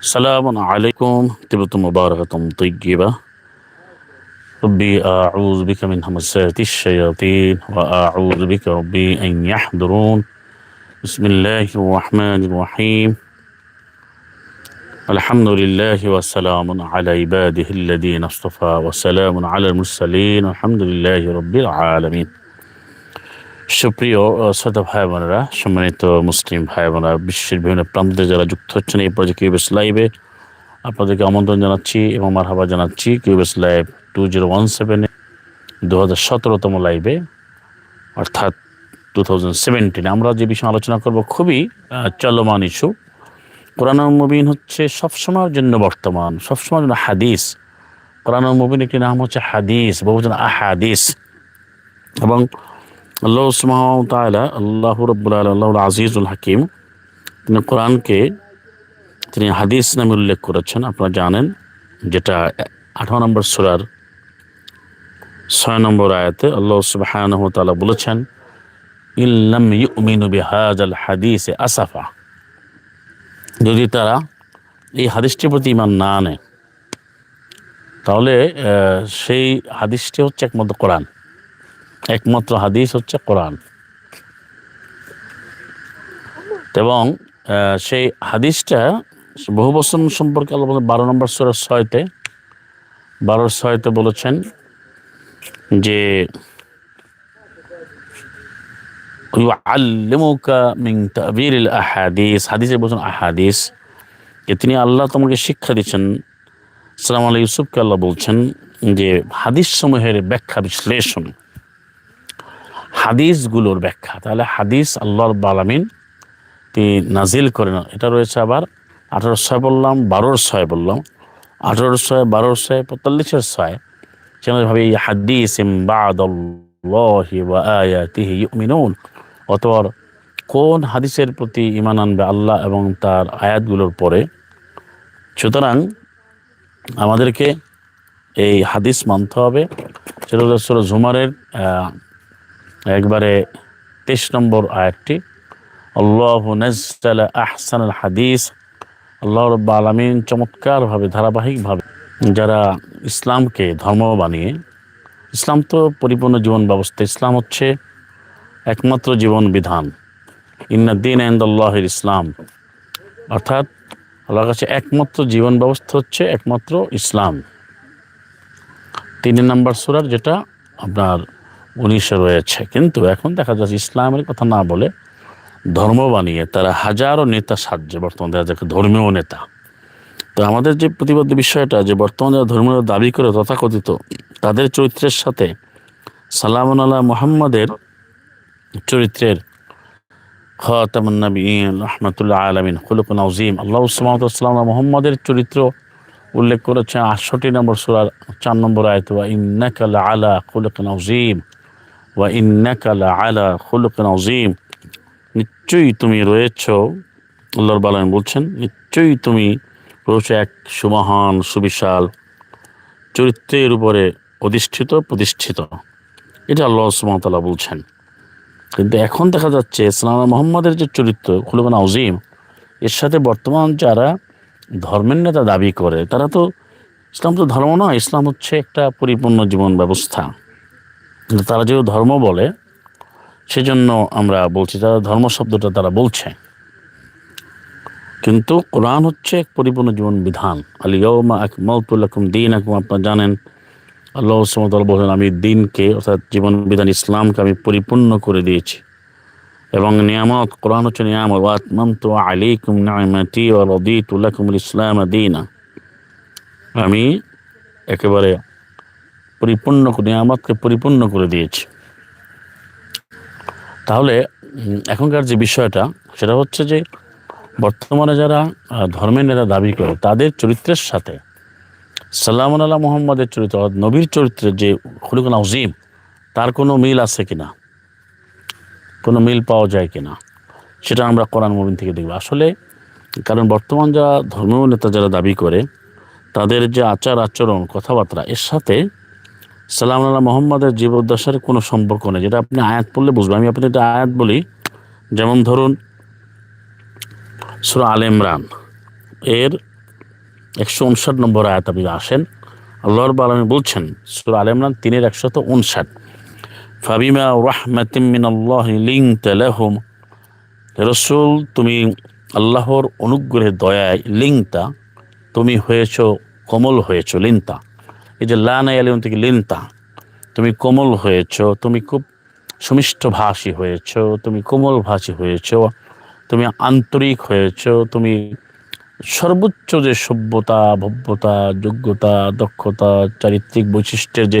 سلام عليكم. طبتم مباركة طيبة. ربي أعوذ بك من همسات الشياطين وأعوذ بك ربي أن يحضرون. بسم الله الرحمن الرحيم. الحمد لله وسلام على عباده الذين اصطفى وسلام على المرسلين الحمد لله رب العالمين. সুপ্রিয় শ্রোতা ভাই বোনেরা সম্মানিত মুসলিম ভাই বোনেরা বিশ্বের বিভিন্ন প্রান্তে যারা যুক্ত হচ্ছেন এই প্রজেক্ট কিউবেস লাইভে, আপনাদেরকে আমন্ত্রণ জানাচ্ছি এবং মারহাবা জানাচ্ছি কিউবেস লাইভ টু জিরো ওয়ান সেভেনে দু হাজার সতেরোতম লাইভে, অর্থাৎ টু থাউজেন্ড সেভেন্টিনে আমরা যে বিষয়ে আলোচনা করব খুবই চলমান ইস্যু। কোরআন মুবিন হচ্ছে সবসময়ের জন্য বর্তমান, সবসময়ের জন্য হাদিস। কোরআন মুবিন একটি নাম হচ্ছে হাদিস, বহুজন আহাদিস। এবং আল্লাহ ওয়া তাআলা, আল্লাহ রব্বুল আল্লাহুল আজিজুল হাকিম, তিনি কোরআনকে, তিনি হাদিস নামে উল্লেখ করেছেন, আপনারা জানেন, যেটা আঠারো নম্বর সূরার ছয় নম্বর আয়াতে আল্লাহ সুবহানাহু ওয়া তাআলা বলেছেন ইল্লাম ইউমিনু বিহাযাল হাদিসে আসাফা। যদি তারা এই হাদিসটির প্রতি ইমান না আনে, তাহলে সেই হাদিসটি হচ্ছে একমাত্র কোরআন। একমাত্র হাদিস হচ্ছে কোরআন। এবং সেই হাদিসটা বহু বছর সম্পর্কে আল্লাহ বারো নম্বর সুরা ছয়তে, বারো ছয়তে বলেছেন যে তাবিরিল আহাদিস হাদিসে বলছেন আহাদিস, যে তিনি আল্লাহ তোমাকে শিক্ষা দিচ্ছেন। সালাম আল্লাহ ইউসুফকে আল্লাহ বলছেন যে, হাদিস সমূহের ব্যাখ্যা বিশ্লেষণ। হাদিসগুলোর ব্যাখ্যা। তাহলে হাদিস আল্লাহর বালামিন তিনি নাজিল করেন এটা রয়েছে আবার আঠারো ছয় বললাম, বারোর ছয় বললাম, আঠারোর ছয়, বারোর ছয়, পঁয়তাল্লিশের ছয়। সেখানে ভাবে হাদিস আয়াতিহি কোন হাদিসের প্রতি ইমান আনবে আল্লাহ এবং তার আয়াতগুলোর পরে? সুতরাং আমাদেরকে এই হাদিস মানতে হবে। সেটা হলো জুমারের একবারে তেইশ নম্বর আয়াতটি, আল্লাহ নাজ্জালা আহসান হাদিস, আল্লাহ রব্বা আলমিন চমৎকারভাবে, ধারাবাহিকভাবে যারা ইসলামকে ধর্ম বানিয়ে, ইসলাম তো পরিপূর্ণ জীবন ব্যবস্থা, ইসলাম হচ্ছে একমাত্র জীবন বিধান। ইন্নাদ্দিন আন্দাল্লাহের ইসলাম। অর্থাৎ আল্লাহর কাছে একমাত্র জীবন ব্যবস্থা হচ্ছে একমাত্র ইসলাম। তিন নম্বর সুরার যেটা আপনার উনিশে রয়েছে। কিন্তু এখন দেখা যাচ্ছে ইসলামের কথা না বলে ধর্ম বানিয়ে তারা হাজারো নেতা সাজছে, বর্তমানে দেখা যাচ্ছে ধর্মীয় নেতা। তো আমাদের যে প্রতিবাদ্য বিষয়টা, যে বর্তমানে যারা ধর্মীয় দাবি করে তথাকথিত, তাদের চরিত্রের সাথে সালাম আল্লাহ মোহাম্মদের চরিত্রের খাতামুন্নবীন রহমতুল্লাহ আলমিন খুলুক নজিম আল্লাহ সালাম মোহাম্মদের চরিত্র উল্লেখ করেছেন আটষট্টি নম্বর সুরার চার নম্বর আয়ত, ওয়া ইন্নাকাল আলা খুলুক নজিম আলা নিশ্চয়ই তুমি রয়েছ, আল্লাহর বালাম বলছেন, নিশ্চয়ই তুমি রয়েছে এক সুমহান, সুবিশাল চরিত্রের উপরে অধিষ্ঠিত, প্রতিষ্ঠিত। এটা আল্লাহ সুমতলা বলছেন। কিন্তু এখন দেখা যাচ্ছে সালাম মোহাম্মদের যে চরিত্র, খুলুকান আজিম এর সাথে বর্তমান যারা ধর্মের নেতা দাবি করে, তারা তো ইসলাম তো ধর্ম নয়, ইসলাম হচ্ছে একটা পরিপূর্ণ জীবন ব্যবস্থা। তারা যেহেতু ধর্ম বলে, সেজন্য আমরা বলছি তারা ধর্ম শব্দটা তারা বলছে। কিন্তু কোরআন হচ্ছে এক পরিপূর্ণ জীবন বিধান। আলিয়মা আকমাউতুল্লাকুম দিন আকম আপনারা জানেন, আল্লাহ সুমতাল বলেন, আমি দিনকে, অর্থাৎ জীবন বিধান ইসলামকে আমি পরিপূর্ণ করে দিয়েছি। এবং নিয়ামত, কোরআন হচ্ছে নিয়ামত ওয়াতমাম তো আলাইকুম নিয়ামতি ও রদিতুল্লাকুমুল ইসলাম দিনা। আমি একেবারে পরিপূর্ণ নিয়ামতকে পরিপূর্ণ করে দিয়েছে। তাহলে এখনকার যে বিষয়টা, সেটা হচ্ছে যে, বর্তমানে যারা ধর্মের নেতা দাবি করে, তাদের চরিত্রের সাথে সাল্লাম আল্লাহ মোহাম্মদের চরিত্র নবীর চরিত্রের যে খুলুকুন আজিম তার কোনো মিল আছে কিনা? কোনো মিল পাওয়া যায় কিনা? সেটা আমরা কোরআন মুবিন থেকে দেখব। আসলে, কারণ বর্তমান যারা ধর্মীয় নেতা যারা দাবি করে, তাদের যে আচার আচরণ কথাবার্তা, এর সাথে সালাম আল্লাহ মোহাম্মদের জীবদ্দশার কোনো সম্পর্ক নেই। যেটা আপনি আয়াত পড়লে বুঝবেন। আমি আপনি একটা আয়াত বলি। যেমন ধরুন, সুরা আল ইমরান। এর একশো উনষাট নম্বর আয়াত আপনি আসেন আল্লাহর আলমী বলছেন, সুর আল ইমরান তিনের একশত উনষাট। ফাবিমা রাহমাতিম মিনাল্লাহ লিংতা লাহুম। রসুল, তুমি আল্লাহর অনুগ্রহে দয়ায় লিংতা, তুমি হয়েছ, কোমল হয়েছ লিনতা এই যে লানা থেকে লিনতা তুমি কোমল হয়েছ, তুমি খুব সুমিষ্ট ভাষী হয়েছ, তুমি কোমল ভাষী হয়েছ, তুমি আন্তরিক হয়েছ, তুমি সর্বোচ্চ যে সভ্যতা, ভব্যতা, যোগ্যতা, দক্ষতা, চারিত্রিক বৈশিষ্ট্যের যে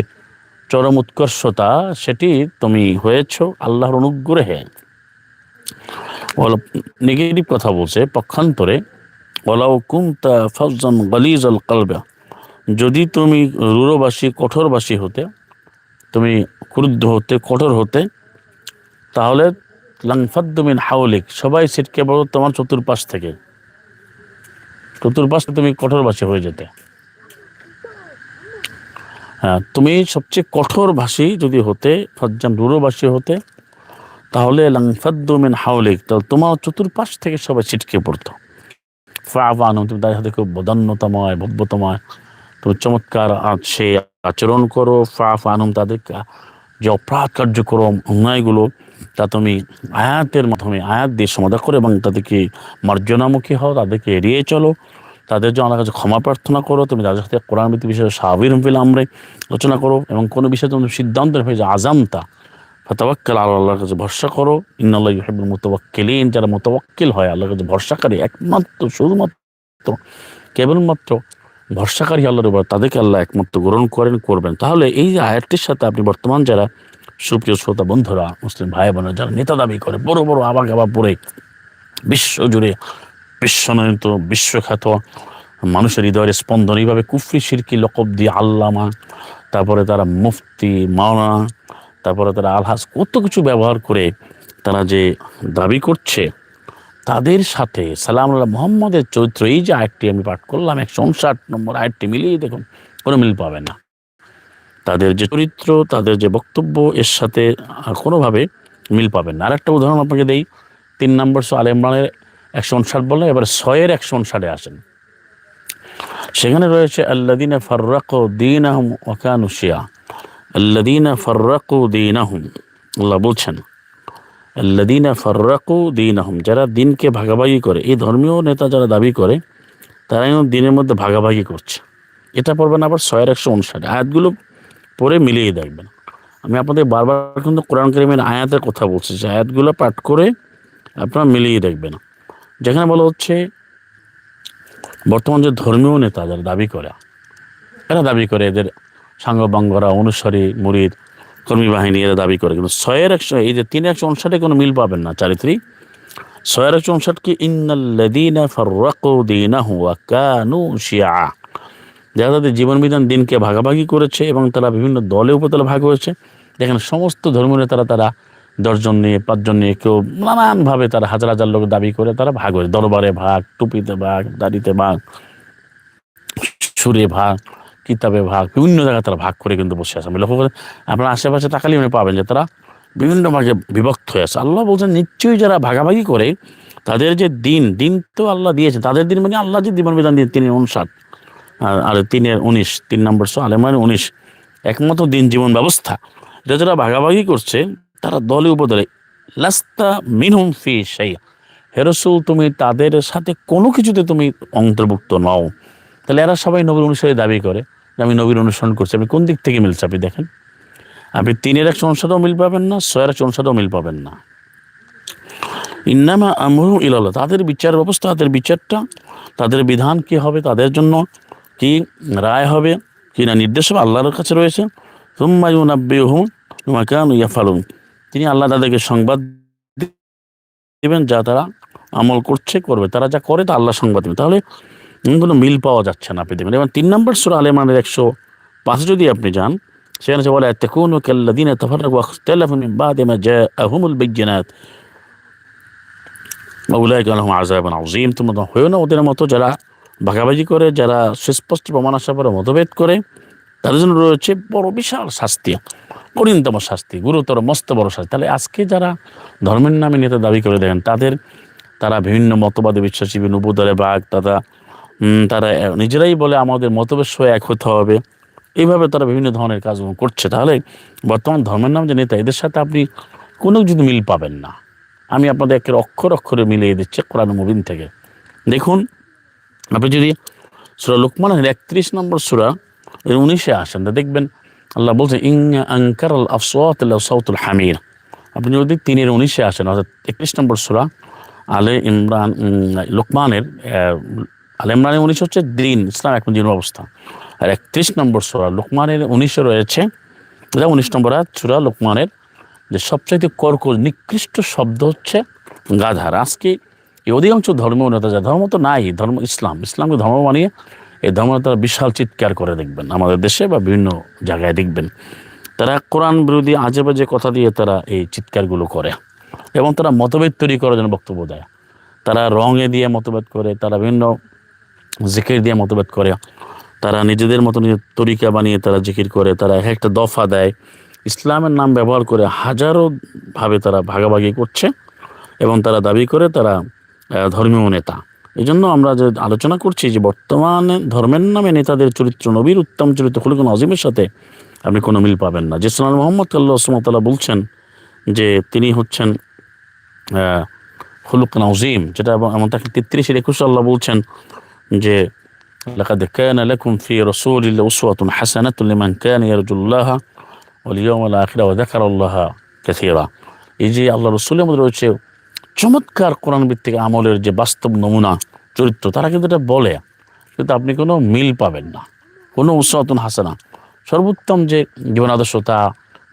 চরম উৎকর্ষতা, সেটি তুমি হয়েছ আল্লাহর অনুগ্রহে। নেগেটিভ কথা বলছে, পক্ষান্তরে ওলাও কুমতা ফজন গলিজ আল কালবা যদি তুমি রুরবাসী কঠোরবাসী হতে, তুমি ক্রুদ্ধ হতে, কঠোর হতে, তাহলে লাংফাদ্দমিন হাউলিক সবাই ছিটকে বলো তোমার চতুর্পাশ থেকে। চতুর্পাশে তুমি কঠোরবাসী হয়ে যেতে। হ্যাঁ তুমি সবচেয়ে কঠোর ভাষী যদি হতে, ফজ্জান রুরবাসী হতে, তাহলে লাংফাদ্দমিন হাউলিক তাহলে তোমার চতুর্পাশ থেকে সবাই ছিটকে পড়তো। ফা ফাফানুম তুমি তাদের সাথে খুব বদান্যতাময় ভব্যতময় তুমি চমৎকার সে আচরণ করো ফাফানুম তাদের যে অপরাধ কার্যক্রম অন্যায়গুলো, তা তুমি আয়াতের মাধ্যমে, আয়াত দিয়ে সমাধা করো এবং তাদেরকে মার্জনামুখী হও, তাদেরকে এড়িয়ে চলো। তাদের জন্য আমার কাছে ক্ষমা প্রার্থনা করো। তুমি তাদের সাথে কোরআন ভিত্তি বিষয়ে সাবির ফিল আমরে আলোচনা করো এবং কোনো বিষয়ে তুমি সিদ্ধান্ত হয়ে যে আজামতা ফতাবাক্কাল আল্লাহর কাছে ভরসা করো। ইন্নাল্লাহ ইউহিবুল মুতাওয়াক্কিলিন, যারা মুতাওয়াক্কিল হয়, আল্লাহর কাছে ভরসাকারী একমাত্র, শুধুমাত্র, কেবলমাত্র ভরসাকারী আল্লাহর উপর তাদেরকে আল্লাহ একমাত্র গ্রহণ করেন, করবেন। তাহলে এই আয়াতটির সাথে আপনি বর্তমান যারা সুপ্রিয় শ্রোতা বন্ধুরা, মুসলিম ভাই বোনেরা, যারা নেতা দাবি করে, বড় বড় আবার পড়ে, বিশ্ব জুড়ে বিশ্বনয়িত, বিশ্বখ্যাত মানুষের হৃদয়ের স্পন্দন, এইভাবে কুফরি, সিরকি, লকব দিয়ে আল্লামা, তারপরে তারা মুফতি মাওনা তারপরে তারা আলহাজ, কত কিছু ব্যবহার করে তারা যে দাবি করছে তাদের সাথে সালাম আল্লাহ মোহাম্মদের চরিত্র, এই যে আয়টি আমি পাঠ করলাম, একশো উনষাট নম্বর আয়টি মিলিয়ে দেখুন, কোনো মিল পাবে না। তাদের যে চরিত্র, তাদের যে বক্তব্য, এর সাথে কোনোভাবে মিল পাবেন না। আর একটা উদাহরণ আপনাকে দেই, তিন নম্বর সো আল ইমরানের একশো উনষাট বললেন, এবার ছয়ের একশো উনষাটে আসেন। সেখানে রয়েছে আল্লাদিনা ফার্রাক দিন আহম ওকানুশিয়া আল্লাদিনা ফার্রাকু দিন আহম আল্লাহ বলছেন আল্লাদিনা ফার্রাকু দিন আহম যারা দিনকে ভাগাভাগি করে, এই ধর্মীয় নেতা যারা দাবি করে তারা দিনের মধ্যে ভাগাভাগি করছে। এটা পড়বেন আবার ছয়ের একশো উনষাট। আয়াতগুলো পরে মিলিয়ে দেখবেন। আমি আপনাদের বারবার কিন্তু কোরআন করিমের আয়াতের কথা বলছি, যে আয়াতগুলো পাঠ করে আপনারা মিলিয়ে দেখবেন। যেখানে বলা হচ্ছে, বর্তমান যে ধর্মীয় নেতা যারা দাবি করে, এরা দাবি করে এদের সাঙ্গবাঙ্গরা অনুসারী, মুরিদ কর্মী বাহিনী এরা দাবি করে, কিন্তু ছয়ের একশো, এই যে তিন একশো উনষাটে কোনো মিল পাবেন না চারিত্রিক। ছয়ের একশো উনষাটকে ইন্নাল্লাদিনা ফাররাকু দীনাহু ওয়া কানু যারা তাদের জীবন বিধান দিনকে ভাগাভাগি করেছে এবং তারা বিভিন্ন দলে উপতলে ভাগ হয়েছে দেখেন সমস্ত ধর্মীয় নেতারা তারা দশজন নিয়ে, পাঁচজন নিয়ে কেউ নানানভাবে তারা হাজার হাজার লোক দাবি করে তারা ভাগ হয়েছে। দরবারে ভাগ, টুপিতে ভাগ, দাড়িতে ভাগ, সুরে ভাগ কিতাবে ভাগ, বিভিন্ন জায়গায় তারা ভাগ করে কিন্তু বসে আছে। আমি লক্ষ্য করে আপনার আশেপাশে তাকালে উনি পাবেন যে তারা বিভিন্ন ভাগে বিভক্ত হয়ে আছে। আল্লাহ বলছেন, নিশ্চয়ই যারা ভাগাভাগি করে, তাদের যে দিন দিন তো আল্লাহ দিয়েছে তাদের দিন মানে আল্লাহ যে জীবন বিধান দিয়ে তিনি উনষাট, আর তিনের উনিশ, তিন নম্বর সো আলেমান উনিশ, একমাত্র দিন জীবন ব্যবস্থা। এটা যারা ভাগাভাগি করছে, তারা দলে উপদলে, লাস্তা মিনহুম ফি সেই হেরসুল তুমি তাদের সাথে কোনো কিছুতে তুমি অন্তর্ভুক্ত নও। তাহলে এরা সবাই নবীর অনুসারে দাবি করে। আমি নবীর অনুসরণ করছি। আপনি কোন দিক থেকে মিলছে আপনি দেখেন? আপনি তিনের একশো অনুসারেও মিল পাবেন না, ছয়ের একশো অনুসারেও মিল পাবেন না। ইন্নামা আমরু ইলাল্লাহ, তাদের বিচার ব্যবস্থা, তাদের বিচারটা, তাদের বিধান কি হবে, তাদের জন্য কি রায় হবে, কি না নির্দেশ হবে আল্লাহর কাছে রয়েছে। হুম কান ইয়াফালুন। তিনি আল্লাহ তাদেরকে সংবাদ দিবেন, যা তারা আমল করছে, করবে। তারা যা করে তা আল্লাহ সংবাদ দেবেন। তাহলে কোনো মিল পাওয়া যাচ্ছে না আপনি দেখবেন এবং তিন নম্বর সুর আলেমানের একশো পাঁচে যদি আপনি যান, সেখানে সে বলে তেকুন কাল্লাদিন তফারক হয়েও না ওদের মতো যারা ভাগাভাগি করে, যারা সুস্পষ্ট প্রমাণ আসার পরে মতভেদ করে, তাদের জন্য রয়েছে বড় বিশাল শাস্তি কঠিনতম শাস্তি, গুরুতর, মস্ত বড় শাস্তি। তাহলে আজকে যারা ধর্মের নামে নেতা দাবি করে দেখেন, তাদের, তারা বিভিন্ন মতবাদে বিশ্বাসী, বিভিন্ন উপদলে বাঘ, তারা তারা নিজেরাই বলে আমাদের মতবেশ হয়ে এক হতে হবে। এইভাবে তারা বিভিন্ন ধরনের কাজ করছে। তাহলে বর্তমান ধর্মের নাম যে নেতা, এদের সাথে আপনি কোনো যদি মিল পাবেন না। আমি আপনাদের একের অক্ষর অক্ষরে মিলিয়ে দিচ্ছি কোরআন মুবিন থেকে। দেখুন, আপনি যদি সুরা লোকমানের একত্রিশ নম্বর সুরা উনিশে আসেন, তা দেখবেন আল্লাহ বলছেন ইং আঙ্কার সাউতুল হামির। আপনি যদি তিনের উনিশে আসেন, অর্থাৎ একত্রিশ নম্বর সুরা, আলে ইমরান লোকমানের আলে ইমরানের উনিশ হচ্ছে দিন, ইসলাম এখন দিন অবস্থা। আর একত্রিশ নম্বর সুরা লোকমানের উনিশে রয়েছে। এটা উনিশ নম্বর সুরা লোকমানের যে সবচাইতে কর্কশ, নিকৃষ্ট শব্দ হচ্ছে গাধার আজকে এই অধিকাংশ ধর্মীয় নেতা ধর্ম তো নাই, ধর্ম ইসলাম। ইসলামকে ধর্ম বানিয়ে এই ধর্ম তারা বিশাল চিৎকার করে দেখবেন। আমাদের দেশে বা বিভিন্ন জায়গায় দেখবেন। তারা কোরআন বিরোধী আজে বাজে কথা দিয়ে তারা এই চিৎকারগুলো করে এবং তারা মতভেদ তৈরি করার জন্য বক্তব্য দেয়। তারা রঙে দিয়ে মতভেদ করে, তারা বিভিন্ন জিকির দিয়ে মতভেদ করে। তারা নিজেদের মতো নিজের তরিকা বানিয়ে তারা জিকির করে তারা এক একটা দফা দেয়। ইসলামের নাম ব্যবহার করে হাজারো ভাবে তারা ভাগাভাগি করছে এবং তারা দাবি করে তারা ধর্মীয় নেতা। এই জন্য আমরা যে আলোচনা করছি যে বর্তমানে ধর্মের নামে নেতাদের চরিত্র নবীর উত্তম চরিত্র খুলুকুন আজিমের সাথে আপনি কোনো মিল পাবেন না। যে সোনাল মোহাম্মদ আল্লাহ সুমতাল্লাহ বলছেন যে তিনি হচ্ছেন আহ, খুলুক নাজিম যেটা এমন তাকে তেত্রিশের একুশে আল্লাহ বলছেন যে لقد كان لكم في رسول الله أسوة حسنة لمن كان يرجو الله واليوم الآخر وذكر الله كثيرا এই যে আল্লাহ রসুলের মধ্যে রয়েছে চমৎকার কোরআন ভিত্তিক আমলের যে বাস্তব নমুনা চরিত্র তারা কিন্তু এটা বলে কিন্তু আপনি কোনো মিল পাবেন না কোনো উসরাতুন হাসানা সর্বোত্তম যে জীবন আদর্শ তা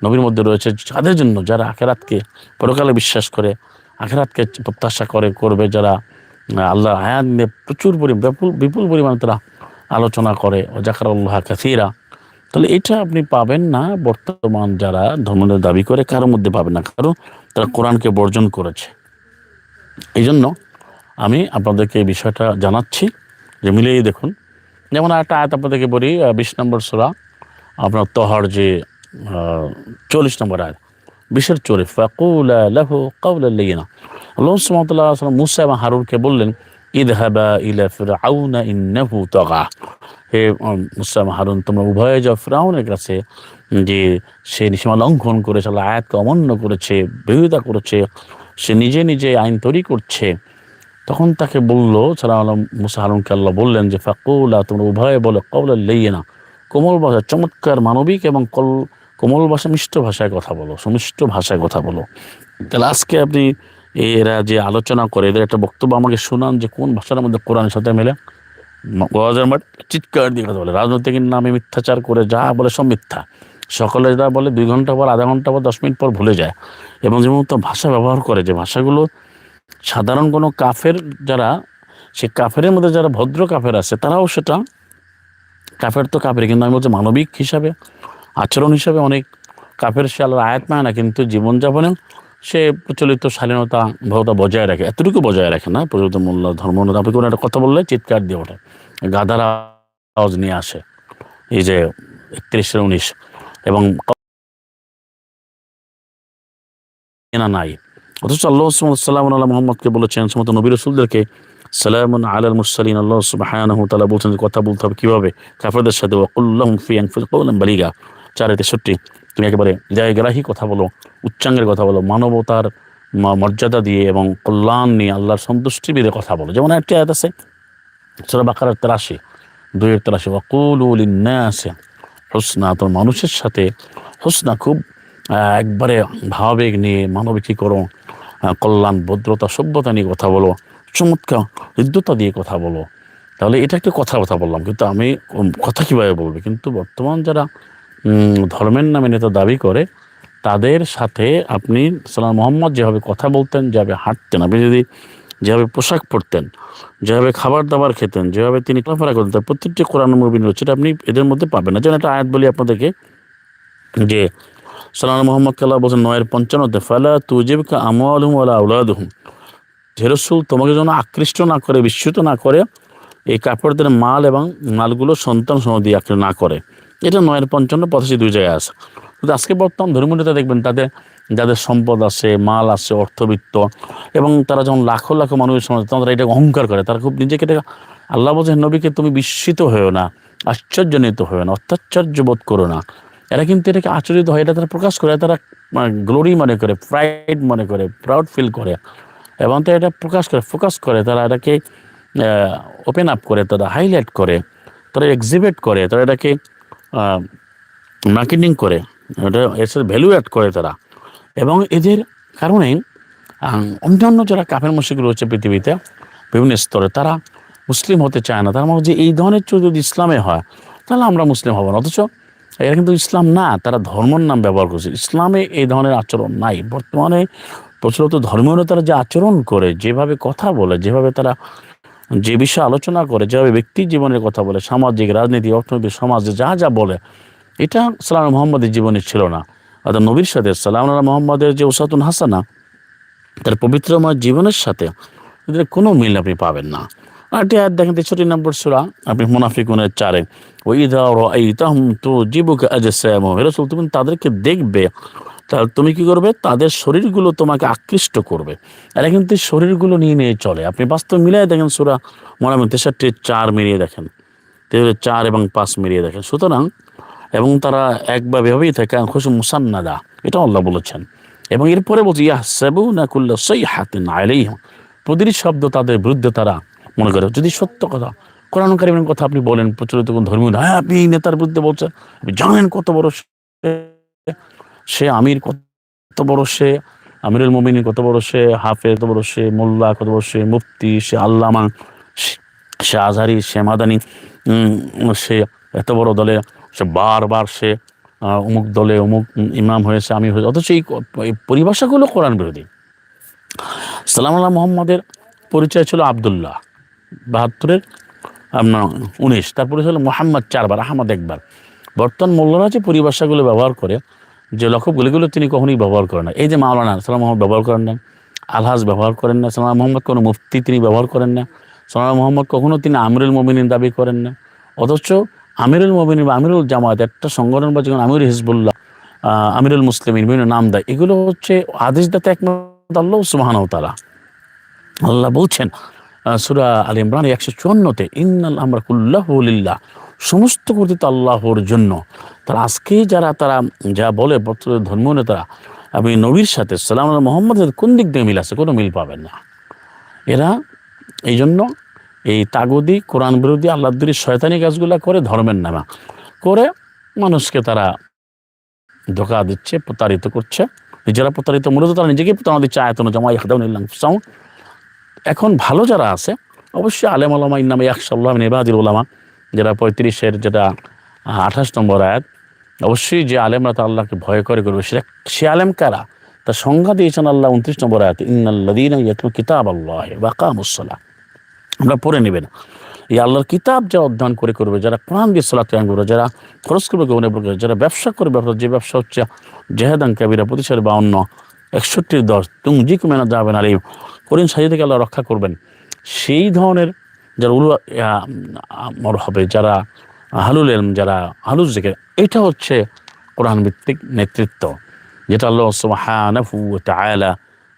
নবীর মধ্যে রয়েছে যাদের জন্য যারা আখেরাতকে পরকালে বিশ্বাস করে আখেরাতকে প্রত্যাশা করে করবে যারা আহ, আল্লাহ আয়াত নিয়ে প্রচুর পরিমাণ বিপুল বিপুল পরিমাণে তারা আলোচনা করে। ও জাকার আল্লাহ কাসিরা। তাহলে এটা আপনি পাবেন না বর্তমান যারা ধর্মের দাবি করে, কারোর মধ্যে পাবেন না। কারণ তারা কোরআনকে বর্জন করেছে। এই জন্য আমি আপনাদেরকে এই বিষয়টা জানাচ্ছি। যে মিলিয়ে দেখুন। যেমন একটা আয়াত আপনাদেরকে বলি বিশ নম্বর সুরা, আপনার তহার যে চল্লিশ নম্বর আয়াত। বিশের চোরে, ফাকুলা লাহু কাউলা লেগিনা আল্লাহ সুমতুল্লাহ মুসা এবং হারুনকে বললেন ঈদ হাবা ইলা ফিরাউনা ইন্নাহু তগা। হে মুসা হারুন, তোমরা উভয়ে যাও ফিরাউনের কাছে, যে সে সীমা লঙ্ঘন করেছে, আল্লাহ আয়াতকে অমান্য করেছে, বিরোধিতা করেছে, সে নিজে নিজে আইন তৈরি করছে। তখন তাকে বলল, সালাম আলম মুসা হারুনকে আল্লাহ বললেন যে, ফাকুলা, তোমরা উভয়ে বলো কৌলা লেইয়ে না কোমল ভাষা চমৎকার মানবিক এবং কল কোমল ভাষা, মিষ্ট ভাষায় কথা বলো, সুমিষ্ট ভাষায় কথা বলো। তাহলে আজকে আপনি এরা যে আলোচনা করে, এদের একটা বক্তব্য আমাকে শোনান যে কোন ভাষার মধ্যে কোরআনের সাথে মেলে। মাঠ চিৎকার দিয়ে কথা বলে, রাজনৈতিক নামে মিথ্যাচার করে যা বলে সব মিথ্যা। সকলে যা বলে দুই ঘণ্টা পর, আধা ঘণ্টা পর, দশ মিনিট পর ভুলে যায়। এবং যে সমস্ত ভাষা ব্যবহার করে, যে ভাষাগুলো সাধারণ কোনো কাফের যারা, সে কাফের মধ্যে যারা ভদ্র কাফের আছে, তারাও সেটা, কাফের তো কাফের, কিন্তু আমি বলছি মানবিক হিসাবে আচরণ হিসাবে অনেক কাফের সে আয়াত মানে না, কিন্তু জীবনযাপনে সে প্রচলিত শালীনতা ভরতা বজায় রাখে। এতটুকু বজায় রাখে না প্রচলিত মূল্য ধর্ম আপনি কোনো একটা কথা বললে চিৎকার দিয়ে ওঠে। গাধার আওয়াজ নিয়ে আসে। এই যে একত্রিশের উনিশ। এবং নাই। অথচ আল্লাহ সাল্লাম আল্লাহ মোহাম্মদকে বলেছেন সমস্ত নবী রসুলদেরকে আল্লাহ বলছেন কথা বলতে হবে কীভাবে? কাফেরদের সাথে চার তেষট্টি তুমি একেবারে জায়গারাহি কথা বলো উচ্চাঙ্গের কথা বলো মানবতার মর্যাদা দিয়ে এবং কল্যাণ নিয়ে আল্লাহর সন্তুষ্টি বেঁধে কথা বলো। যেমন একটি আয়াত আছে সুরা বাকারার তেরাশি দুইয়ের তেরাশি ওয়াকুলু আছে হোসনা তো মানুষের সাথে হোসনা খুব একবারে ভাবাবেগ নিয়ে মানবিকীকরণ আহ, কল্যাণ ভদ্রতা সভ্যতা নিয়ে কথা বলো চমৎকার হৃদ্যতা দিয়ে কথা বলো। তাহলে এটা একটা কথা কথা বললাম কিন্তু আমি কথা কীভাবে বলবে? কিন্তু বর্তমান যারা ধর্মের নামে নেতা দাবি করে, তাদের সাথে আপনি সালাম মোহাম্মদ যেভাবে কথা বলতেন, যেভাবে হাঁটতেন, আপনি যদি যেভাবে পোশাক পরতেন, যেভাবে খাবার দাবার খেতেন, যেভাবে তিনি চলাফেরা করতেন, তার প্রত্যেকটি কোরআন মুবিন রয়েছে এটা আপনি এদের মধ্যে পাবেন না। যেন একটা আয়াত বলি আপনাদেরকে, যে সালাম মোহাম্মদ কাল্লাহ বলছেন নয়ের পঞ্চান্নতে ফালা তুজিবকা আমলহুম আলা তোমাকে যেন আকৃষ্ট না করে, বিস্মিত না করে, এই কাপড়দের মাল এবং মালগুলো সন্তান সনদি আকৃষ্ট না করে। এটা নয়ের পঞ্চান্ন, পঁচাশি দুই জায়গায় আছে। কিন্তু আজকে বর্তমান ধর্মীয় নেতা দেখবেন তাদের যাদের সম্পদ আছে, মাল আছে, অর্থবিত্ত, এবং তারা যখন লাখো লাখো মানুষের সমাজ তারা এটা অহংকার করে। তারা খুব নিজেকে এটা আল্লাহ বলছেন, নবীকে তুমি বিস্মিত হয়েও না, আশ্চর্যজনিত হয়েও না, অত্যাশ্চর্য বোধ করো না। এরা কিন্তু এটাকে আচরিত হয়, এটা তারা প্রকাশ করে, তারা গ্লোরি মনে করে প্রাইড মনে করে প্রাউড ফিল করে। এবং তারা এটা প্রকাশ করে ফোকাস করে, তারা এটাকে ওপেন আপ করে, তারা হাইলাইট করে, তারা এক্সিবিট করে, তারা এটাকে মার্কেটিং করে, এটা এর সাথে ভ্যালু অ্যাড করে তারা। এবং এদের কারণে অন্যান্য যারা কাফের মসিক রয়েছে পৃথিবীতে, বিভিন্ন স্তরে, তারা মুসলিম হতে চায় না। তার মানে যে এই ধরনের চোখ যদি ইসলামে হয়, তাহলে আমরা মুসলিম হব না। অথচ এরা কিন্তু ইসলাম না, তারা ধর্মর নাম ব্যবহার করছে। ইসলামে এই ধরনের আচরণ নাই। বর্তমানে প্রচলিত ধর্মীয় তারা যে আচরণ করে, যেভাবে কথা বলে, যেভাবে তারা যে বিষয়ে আলোচনা করে, যেভাবে ব্যক্তি জীবনের কথা বলে, সামাজিক, রাজনীতি অর্থনৈতিক সমাজে, যা যা বলে, এটা সালাম মোহাম্মদের জীবনে ছিল না। অর্থাৎ নবীর সাথে, সালাম মোহাম্মদের যে ওসাতুন হাসানা, তার পবিত্রময় জীবনের সাথে এদের কোনো মিল আপনি পাবেন না। আরেকটি আয়াত দেখেন, তেষট্টি নম্বর সুরা, আপনি মুনাফিকুনের চারে ওই তাহম তো জীবক তুমি তাদেরকে দেখবে তুমি কি করবে? তাদের শরীরগুলো তোমাকে আকৃষ্ট করবে। এরা কিন্তু শরীরগুলো নিয়ে নিয়ে চলে। আপনি বাস্তব মিলিয়ে দেখেন সুরা মোনাফিক তেষট্টি চার মিলিয়ে দেখেন। তেষট্টি চার এবং পাঁচ মিলিয়ে দেখেন। সুতরাং এবং তারা একভাবে এভাবেই থাকে। খুশি মুসান্নাদা। এটা আল্লাহ বলেছেন। এবং এরপরে বলছে ইয়া সেবু না করলে সেই হাতে না এলেই প্রতিটি শব্দ তাদের বিরুদ্ধে তারা মনে করে। যদি সত্য কথা, কোরআন কারিমের কথা আপনি বলেন, প্রচলিত কোন ধর্মীয় হ্যাঁ আপনি নেতার বিরুদ্ধে বলছেন, আপনি জানেন কত বড় সে- আমির কত বড় সে, আমিরুল মোমিনী কত বড় সে হাফে কত বড় সে, মোল্লা কত বড় সে, মুফতি, সে আল্লামা, সে- আজহারি, সে মাদানি সে এত বড় দলে, সে বারবার সে অমুক দলে অমুক ইমাম হয়েছে, আমি হয়েছে, অথচ এই পরিভাষাগুলো কোরআন বিরোধী। সালাম আল্লাহ মোহাম্মদের পরিচয় ছিল আবদুল্লাহ, বাহাত্তরের আপনার উনিশ, তারপরে ছিল মোহাম্মদ চারবার, আহমদ একবার। বর্তমান মোল্লারা যে পরিভাষাগুলো ব্যবহার করে যে লক্ষগুলিগুলো তিনি কখনোই ব্যবহার করেন না। এই যে মাওলানা সালাম মোহাম্মদ ব্যবহার করেন না, আলহাজ ব্যবহার করেন না, সালাম মোহাম্মদ কোনো মুফতি তিনি ব্যবহার করেন না, সালাম মোহাম্মদ কখনো তিনি আমিরুল মোমিনিন দাবি করেন না। অথচ আমিরুল মোমিন বা আমিরুল জামায়াত একটা সংগঠন বা যেমন আমির হিজবুল্লাহ আমিরুল মুসলিমিন বিভিন্ন নাম দেয়, এগুলো হচ্ছে আদেশ দাতা একমাত্র আল্লাহ সুবাহান তারা আল্লাহ বলছেন সূরা আল ইমরান একশো চুয়ান্নতে, ইন্নাল আমরা কুল্লাহুলিল্লাহ সমস্ত কর্তৃত্ব আল্লাহর জন্য। তারা আজকে যারা তারা যা বলে ধর্মীয় নেতারা আপনি নবীর সাথে সালাম মোহাম্মদের কোন দিক দিয়ে মিল আছে কোনো মিল পাবেন না। এরা এই জন্য এই তাগদি, কোরআন বিরোধী আল্লাহদুরি শয়তানি কাজগুলা করে ধর্মের নামা করে মানুষকে তারা ধোকা দিচ্ছে, প্রতারিত করছে। নিজেরা প্রতারিত, মূলত তারা নিজেকে প্রতারণা দিচ্ছে, আয়তন জমা ইহদাউন ইল্লাম এখন ভালো যারা আছে, অবশ্যই আলেম আলামা ইন্নামা ইয়াকশাল্লাহ নিবাদিল ওলামা যেটা পঁয়ত্রিশের যেটা আঠাশ নম্বর আয়াত অবশ্যই যে আলেমরা তা আল্লাহকে ভয় করে করবে সেটা সে আলেম কারা? তার সংজ্ঞা দিয়েছেন আল্লাহ উনত্রিশ নম্বর আয়াত ইন্নাল্লাদিন ইয়াতলু কিতাব আল্লাহ ওয়াকামুসসালাহ আমরা পড়ে নেবেন। এই আল্লাহর কিতাব যা অধ্যয়ন করে করবে, যারা কোরআন দিয়ে সালাত করবে, যারা খরচ করবে গৌনে করবে যারা ব্যবসা করবে ব্যবসা যে ব্যবসা হচ্ছে জেহাদান, কাবিরা প্রতিশার বাউন্ন একষট্টির দশ তুমি জি কুমেনা যাবেন আলিম, করিম সাজি থেকে আল্লাহ রক্ষা করবেন। সেই ধরনের যারা উলু মর হবে যারা হালুল এলম যারা হালুল জেকে এটা হচ্ছে কোরআন ভিত্তিক নেতৃত্ব যেটা আল্লাহ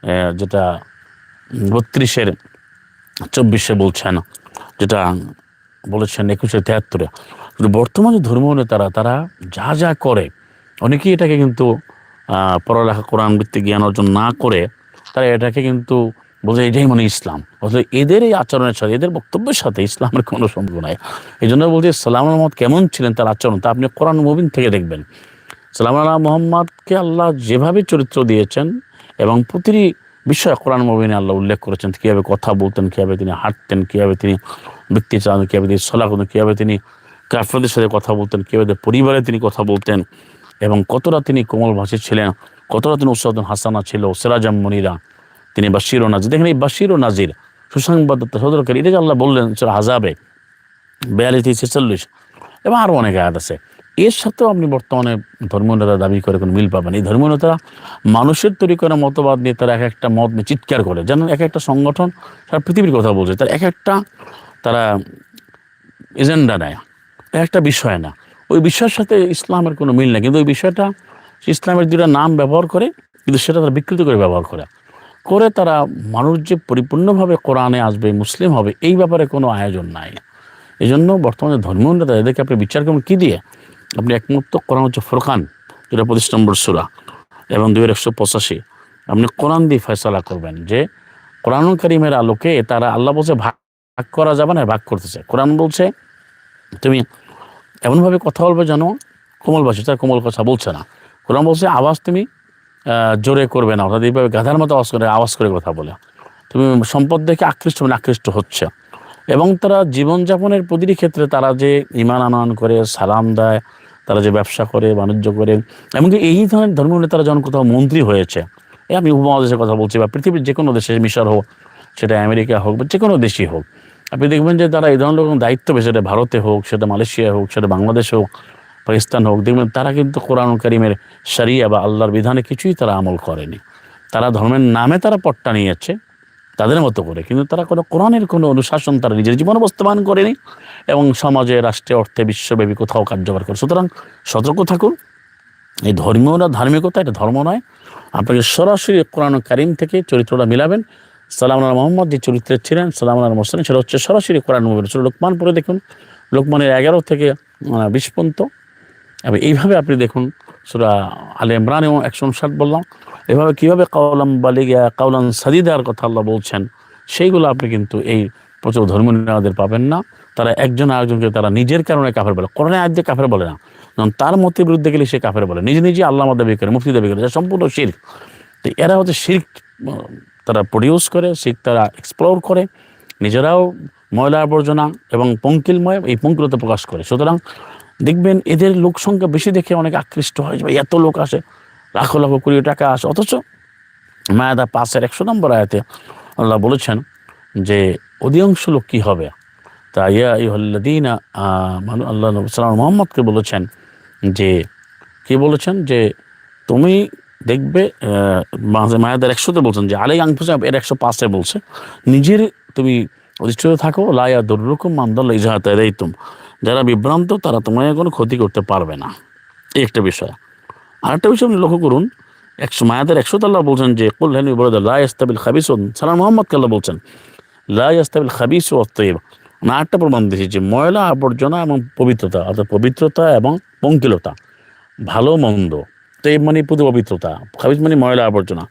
আহ, যেটা বত্রিশের চব্বিশে বলছেন যেটা বলেছেন একুশে তেহাত্তরে। কিন্তু বর্তমানে ধর্মীয় নেতারা তারা যা যা করে অনেকেই এটাকে কিন্তু পড়ালেখা কোরআন ভিত্তিক জ্ঞান অর্জন না করে তারা এটাকে কিন্তু বলছে, এটাই মানে ইসলাম। অথচ এদের এই আচরণের সাথে, এদের বক্তব্যের সাথে ইসলামের কোনো সম্পর্ক নাই। এই জন্য বলছি সালাম মোহাম্মদ কেমন ছিলেন তার আচরণ? তা আপনি কোরআন মুবিন থেকে দেখবেন। সালাম আল্লাহ মোহাম্মদকে আল্লাহ যেভাবে চরিত্র দিয়েছেন এবং প্রতিটি বিষয়ে কোরআন মবিনে আল্লাহ উল্লেখ করেছেন, কীভাবে কথা বলতেন, কীভাবে তিনি হাঁটতেন, কীভাবে তিনি ব্যক্তি চান কীভাবে তিনি সলা করতেন, কীভাবে তিনি কাফেরদের সাথে কথা বলতেন, কীভাবে পরিবারে তিনি কথা বলতেন এবং কতটা তিনি কোমল ভাষী ছিলেন, কতটা তিনি উসাদুল হাসানা ছিল সিরাজাম মনিরা তিনি বাশির ও নাজির। দেখেন এই বাশির ও নাজির সুসংবাদতা সদরকারী এটা আল্লাহ বললেন সেটা হাজাবে বিয়াল্লিশ, ছেচল্লিশ, এবং আরও অনেক আয়াত আছে। এর সাথেও আপনি বর্তমানে ধর্মীয় নেতা দাবি করে কোনো মিল পাবেন এই ধর্মীয় নেতারা মানুষের তৈরি করা মতবাদ নিয়ে তারা এক একটা মত নিয়ে চিৎকার করে। যেন এক একটা সংগঠন সারা পৃথিবীর কথা বলছে, তার এক একটা তারা এজেন্ডা নেয় এক একটা বিষয় না ওই বিষয়ের সাথে ইসলামের কোনো মিল নেই। কিন্তু ওই বিষয়টা, ইসলামের দুটা নাম ব্যবহার করে, কিন্তু সেটা তারা বিকৃত করে ব্যবহার করে। করে তারা মানুষ যে পরিপূর্ণভাবে কোরআনে আসবে, মুসলিম হবে, এই ব্যাপারে কোনো আয়োজন নাই। এই জন্য বর্তমানে ধর্মীয় নেতা, এদেরকে আপনি বিচার করবেন কী দিয়ে? আপনি একমাত্র কোরআন হচ্ছে ফোরকান যেটা পঁচিশ নম্বর সুরা এবং দুই একশো পঁচাশি। আপনি কোরআন দিয়ে ফয়সলা করবেন যে কোরআন করিমের আলোকে তারা আল্লাহ বলছে ভাগ করা যাবে না, ভাগ করতেছে। কোরআন বলছে, তুমি এমনভাবে কথা বলবে যেন কোমল বাসী তার কোমল কথা বলছে না। কোরআন বলছে, আওয়াজ তুমি জোরে করবে না। অর্থাৎ এইভাবে গাধার মতো আওয়াজ করে আওয়াজ করে কথা বলে। তুমি সম্পদ দেখে আকৃষ্ট মানে আকৃষ্ট হচ্ছে। এবং তারা জীবনযাপনের প্রতিটি ক্ষেত্রে তারা যে ইমান আনয়ন করে, সালাম দেয়, তারা যে ব্যবসা করে, বাণিজ্য করে, এমনকি এই ধরনের ধর্মীয় নেতারা যখন কোথাও মন্ত্রী হয়েছে এই আমি উপমহাদেশের কথা বলছি বা পৃথিবীর যে কোনো দেশে, মিশর হোক, সেটা আমেরিকা হোক বা যে কোনো দেশই হোক, আপনি দেখবেন যে তারা এই ধরনের দায়িত্ব পেয়েছে, সেটা ভারতে হোক, সেটা মালয়েশিয়া হোক, সেটা বাংলাদেশ হোক পাকিস্তান হোক দেখবেন, তারা কিন্তু কোরআন করিমের সারিয়া বা আল্লাহর বিধানে কিছুই তারা আমল করেনি। তারা ধর্মের নামে তারা পট্টা নিয়েছে, তাদের মতো করে। কিন্তু তারা কোনো কোরআনের কোনো অনুশাসন তারা নিজের জীবনে বাস্তবায়ন করেনি এবং সমাজে, রাষ্ট্রে, অর্থে, বিশ্বব্যাপী কোথাও কার্যকর করে। সুতরাং সতর্ক থাকুন। এই ধর্মীয় না ধার্মিকতা, এটা ধর্ম নয়। আপনাকে সরাসরি কোরআন কারিম থেকে চরিত্রটা মিলাবেন। সালাম আল্লাহ মোহাম্মদ যে চরিত্রের ছিলেন, সালাম আল্লাহ মোসলিম সেটা হচ্ছে সরাসরি কোরআন মুভি লোকমান পরে দেখুন। লোকমানের এগারো থেকে বিশ পর্যন্ত। এবং এইভাবে আপনি দেখুন, সুরা আলে ইমরান এবং একশো উনষাট বললাম। এভাবে কীভাবে কাউলাম বালিগা কাউলান সাদিদার কথা আল্লাহ বলছেন, সেইগুলো আপনি কিন্তু এই প্রচুর ধর্মীয় নেতাদের পাবেন না। তারা একজন আরেকজনকে তারা নিজের কারণে কাফের বলে। কোরআনে আজ কাফের বলে না। কারণ তার মতের বিরুদ্ধে গেলে সে কাফের বলে। নিজে নিজে আল্লাহ দাবি করে, মুফতি দাবি করে। যা সম্পূর্ণ শির তো এরা হচ্ছে শির তারা প্রডিউস করে শিখ তারা এক্সপ্লোর করে। নিজেরাও ময়লা আবর্জনা এবং পঙ্কিলময় এই পঙ্কিলতা প্রকাশ করে। সুতরাং দেখবেন এদের লোক সংখ্যা বেশি দেখে অনেক আকৃষ্ট হয় যে এত লোক আসে, লাখো লাখো কোটি টাকা আসে। অথচ মায়াদা পাঁচের একশো নম্বর আয়াতে আল্লাহ বলেছেন যে, অধিকাংশ লোক কী হবে? তা ইয়া ইহল্লাদিন আল্লাহ সালাম মোহাম্মদকে বলেছেন যে, কি বলেছেন? যে, তুমি দেখবে মায়াদের একশোতে বলছেন যে আলাই আংফুসে এর একশো পাঁচে বলছে, নিজের তুমি অধিষ্ঠিত থাকো লায়া দুর্রকম মান্দল ইজাহাত তুম যারা বিভ্রান্ত, তারা তোমায় কোনো ক্ষতি করতে পারবে না। এই একটা বিষয়। আরেকটা বিষয় আপনি লক্ষ্য করুন একশো মায়াদের একশো আল্লাহ বলছেন যে, কুল হেনি বলে লা ইস্তাবিল খাবিস সালাম মোহাম্মদকে আল্লাহ বলছেন, লা ইস্তাবিল খাবিস ও তৈব না আরেকটা প্রমাণ দিয়েছি যে, ময়লা আবর্জনা এবং পবিত্রতা, অর্থাৎ পবিত্রতা এবং পঙ্কিলতা, ভালো মন্দ তৈব মানে পুরো পবিত্রতা, খাবিস মানে ময়লা আবর্জনা,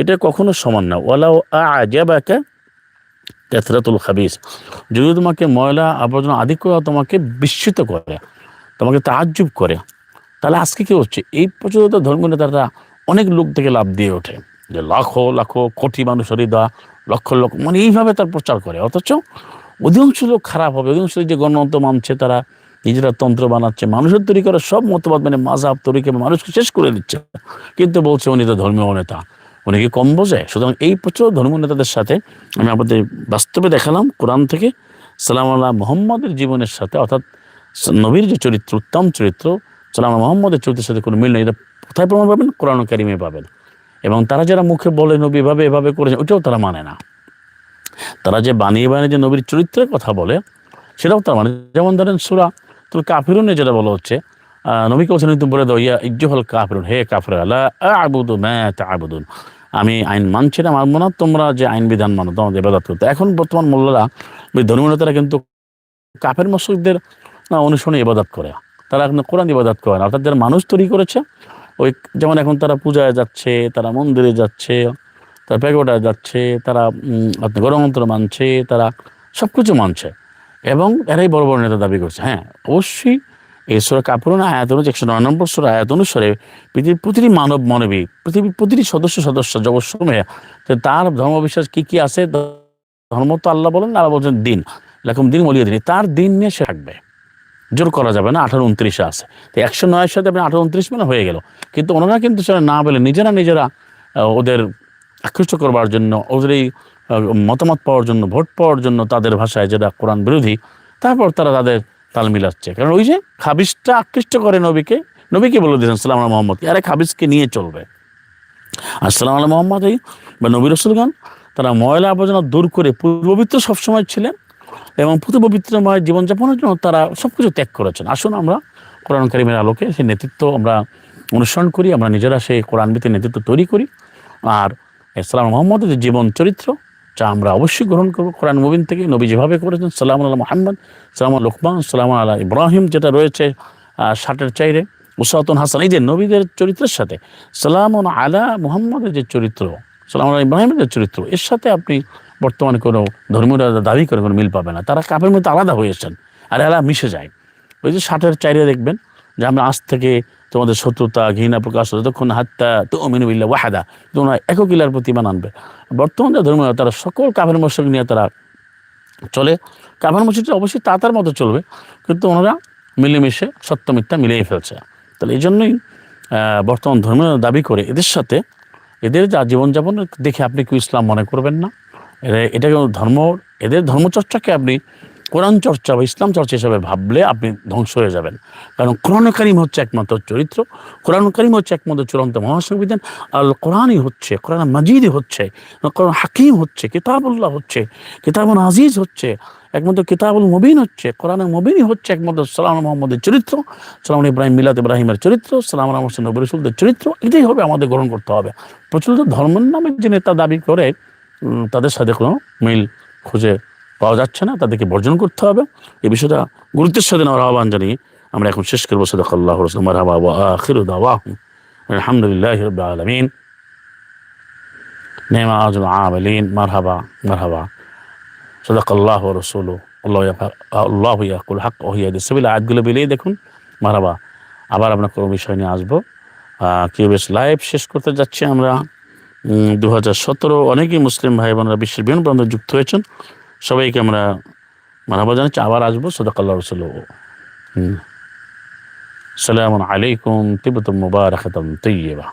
এটা কখনো সমান না। ওয়ালাও আজাবাকা ক্যাথরাতুল খাবিস। যদি তোমাকে ময়লা আবর্জনা আধিক্য তোমাকে বিস্মিত করে, তোমাকে তাজ্জুব করে, তাহলে আজকে কি হচ্ছে? এই প্রচলিত ধর্মীয় নেতারা অনেক লোক থেকে লাভ দিয়ে ওঠে। যে লাখো লাখো, কোটি মানুষের হৃদয়, লক্ষ লক্ষ মানে এইভাবে তার প্রচার করে। অথচ অধিকাংশ লোক খারাপ হবে। অধিকাংশ যে গণতন্ত্র মানছে, তারা নিজেরা তন্ত্র বানাচ্ছে, মানুষের তৈরি করা সব মতবাদ মানে মাঝাব তরিকে মানুষকে শেষ করে দিচ্ছে। কিন্তু বলছে উনি তো ধর্মীয় নেতা। উনি কি কম বোঝে। সুতরাং এই প্রচুর ধর্মীয় নেতাদের সাথে আমি আপনাদের বাস্তবে দেখালাম কোরআন থেকে সালাম আল্লাহ মোহাম্মদের জীবনের সাথে, অর্থাৎ নবীর যে চরিত্র, উত্তম চরিত্র, সালাম আল্লাহ মোহাম্মদের চরিত্রের সাথে কোনো মিল নেই। এটা কোথায় প্রমাণ পাবেন? কোরআন কারিমে পাবেন। এবং তারা যারা মুখে বলে নবী এভাবে এভাবে করেছে ওটাও তারা মানে না। তারা যে বানিয়ে বানিয়ে যে নবীর চরিত্রের কথা বলে, সেটাও তারা মানে যেমন ধরেন সুরা তোর কাফিরুনে যেটা বলা হচ্ছে নবীকে বলছেন, তুমি বলে দাও, ইয়া ইজ্জুহল কাফিরুন, হে কাফির আলা আবুদু ম্যাত আবুদুন আমি আইন মানছি না, মানবো না, তোমরা যে আইন বিধান মানো, তোমাদের ইবাদত করতে। এখন বর্তমান মোল্লারা, ওই ধর্মীয় নেতারা কিন্তু কাফের মসজিদদের অনুসরণে ইবাদত করে। তারা এখন কোরআন ইবাদত করে না, অর্থাৎ যারা মানুষ তৈরি করেছে, ওই যেমন এখন তারা পূজায় যাচ্ছে, তারা মন্দিরে যাচ্ছে, তারা প্যাগোডায় যাচ্ছে, তারা গণতন্ত্র মানছে, তারা সব কিছু মানছে। এবং এরাই বড় বড় নেতা দাবি করছে। হ্যাঁ অবশ্যই এই সুরা কাপুরন আয়াত অনুযায়ী একশো নয় নম্বর সুরা আয়াত অনুসারে পৃথিবীর প্রতিটি মানব মানবী, পৃথিবীর প্রতিটি সদস্য সদস্য জগৎসমূহে তার ধর্মবিশ্বাস কি কি আছে, ধর্ম তো আল্লাহ বলেন, আল্লাহ বলছেন দিন। এরকম দিন মলিয়ে দিন তার দিন নিয়ে সে থাকবে। জোর করা যাবে না, আঠারো উনত্রিশে আছে। তো একশো নয়ের সাথে আপনি আঠারো উনত্রিশ মানে হয়ে গেল। কিন্তু ওনারা কিন্তু সেটা না বলে নিজেরা নিজেরা ওদের আকৃষ্ট করবার জন্য, ওদের এই মতামত পাওয়ার জন্য, ভোট পাওয়ার জন্য তাদের ভাষায় যেটা কোরআন বিরোধী, তারপর তারা তাদের তাল মিলাচ্ছে। কারণ ওই যে খাবিজটা আকৃষ্ট করে নবীকে নবীকে বলে দিয়েছেন, সালাম মোহাম্মদ, আরে খাবিজকে নিয়ে চলবে। আসসালাম আল্লাহ মোহাম্মদ এই বা নবী রসুলগান তারা ময়লা আবর্জনা দূর করে পূর্ববিত্র সবসময় ছিলেন এবং পবিত্রময় জীবনযাপনের জন্য তারা সব কিছু ত্যাগ করেছেন। আসুন আমরা কোরআন কারিমের আলোকে সেই নেতৃত্ব আমরা অনুসরণ করি, আমরা নিজেরা সেই কোরআন ভিত্তিক নেতৃত্ব তৈরি করি। আর সালাম মোহাম্মদের যে জীবন চরিত্র যা আমরা অবশ্যই গ্রহণ করব কোরআন মুবিন থেকে। নবী যেভাবে করেছেন, সালাম আল্লাহ মোহাম্মদ, সালাম লোকমান, সালাম আল্লাহ ইব্রাহিম যেটা রয়েছে ষাটের চাইরে। উসাতুন হাসান, এই যে নবীদের চরিত্রের সাথে সালাম আলা মুহাম্মদের যে চরিত্র সালাম আল্লাহ ইব্রাহিমের যে চরিত্র, এর সাথে আপনি বর্তমানে কোনো ধর্মীয় দাবি করে কোনো মিল পাবে না। তারা কাপের মধ্যে আলাদা হয়েছেন আর এরা মিশে যায়। ওই যে ষাটের চাইরে দেখবেন যে আমরা আজ থেকে তোমাদের শত্রুতা, ঘৃণা প্রকাশ হতো তখন হাত্তা তো অমিনুবিল্লা ওয়াহাদা। তোমরা একক ইলার প্রতি ইমান আনবে। বর্তমান যে ধর্মীয়, তারা সকল কাফের মশক নিয়ে তারা চলে। কাফের মসজিদটা অবশ্যই তাতার মতো চলবে, কিন্তু ওনারা মিলেমিশে সত্য মিথ্যা মিলিয়ে ফেলছে। তাহলে এই জন্যই বর্তমান ধর্মীয় দাবি করে এদের সাথে এদের যা জীবনযাপন, দেখে আপনি কি ইসলাম মনে করবেন না। এরা- এটা কেউ ধর্ম, এদের ধর্মচর্চাকে আপনি কোরআন চর্চা বা ইসলাম চর্চা হিসাবে ভাবলে আপনি ধ্বংস হয়ে যাবেন। কারণ কোরআন করিম হচ্ছে একমাত্র চরিত্র। কোরআন করিম হচ্ছে একমাত্র চূড়ান্ত মহাসংবিধান। আল কোরআনই হচ্ছে, কোরআন মাজিদই হচ্ছে, কোরআন হাকিম হচ্ছে, কিতাবুল্লাহ হচ্ছে, কিতাবুল আজিজ হচ্ছে, একমাত্র কিতাবুল মুবিন হচ্ছে, কোরআন মুবিনই হচ্ছে একমাত্র সালাম মোহাম্মদের চরিত্র। সালাম ইব্রাহিম মিলাদ ইব্রাহিমের চরিত্র, সালাম নবী রসুলদের চরিত্র, এটাই হবে আমাদের গ্রহণ করতে হবে। প্রচলিত ধর্মের নামে যে নেতা দাবি করে তাদের সাথে কোনো মিল খুঁজে পাওয়া যাচ্ছে না, তাদেরকে বর্জন করতে হবে। এই বিষয়টা গুরুত্বের সাথে নেওয়ার আহ্বান জানিয়ে আমরা এখন শেষ করব। সদাক আল্লাহ আলহামদুলিল্লাহ আলমিন। আল্লাহ দেখুন। মারহাবা, আবার আমরা কোনো বিষয় নিয়ে আসব। কেউ বেশ লাইভ শেষ করতে যাচ্ছি আমরা। দু হাজার সতেরো অনেকেই মুসলিম ভাই বোনরা বিশ্বের বিভিন্ন প্রান্তে যুক্ত হয়েছেন। সবাইকে আমরা মানবা জানাচ্ছি আবার আসব সদাকাল্লাহ রসুল সালাম আলাইকুম তিবতুম মুবারাকাতাম তৈয়বা।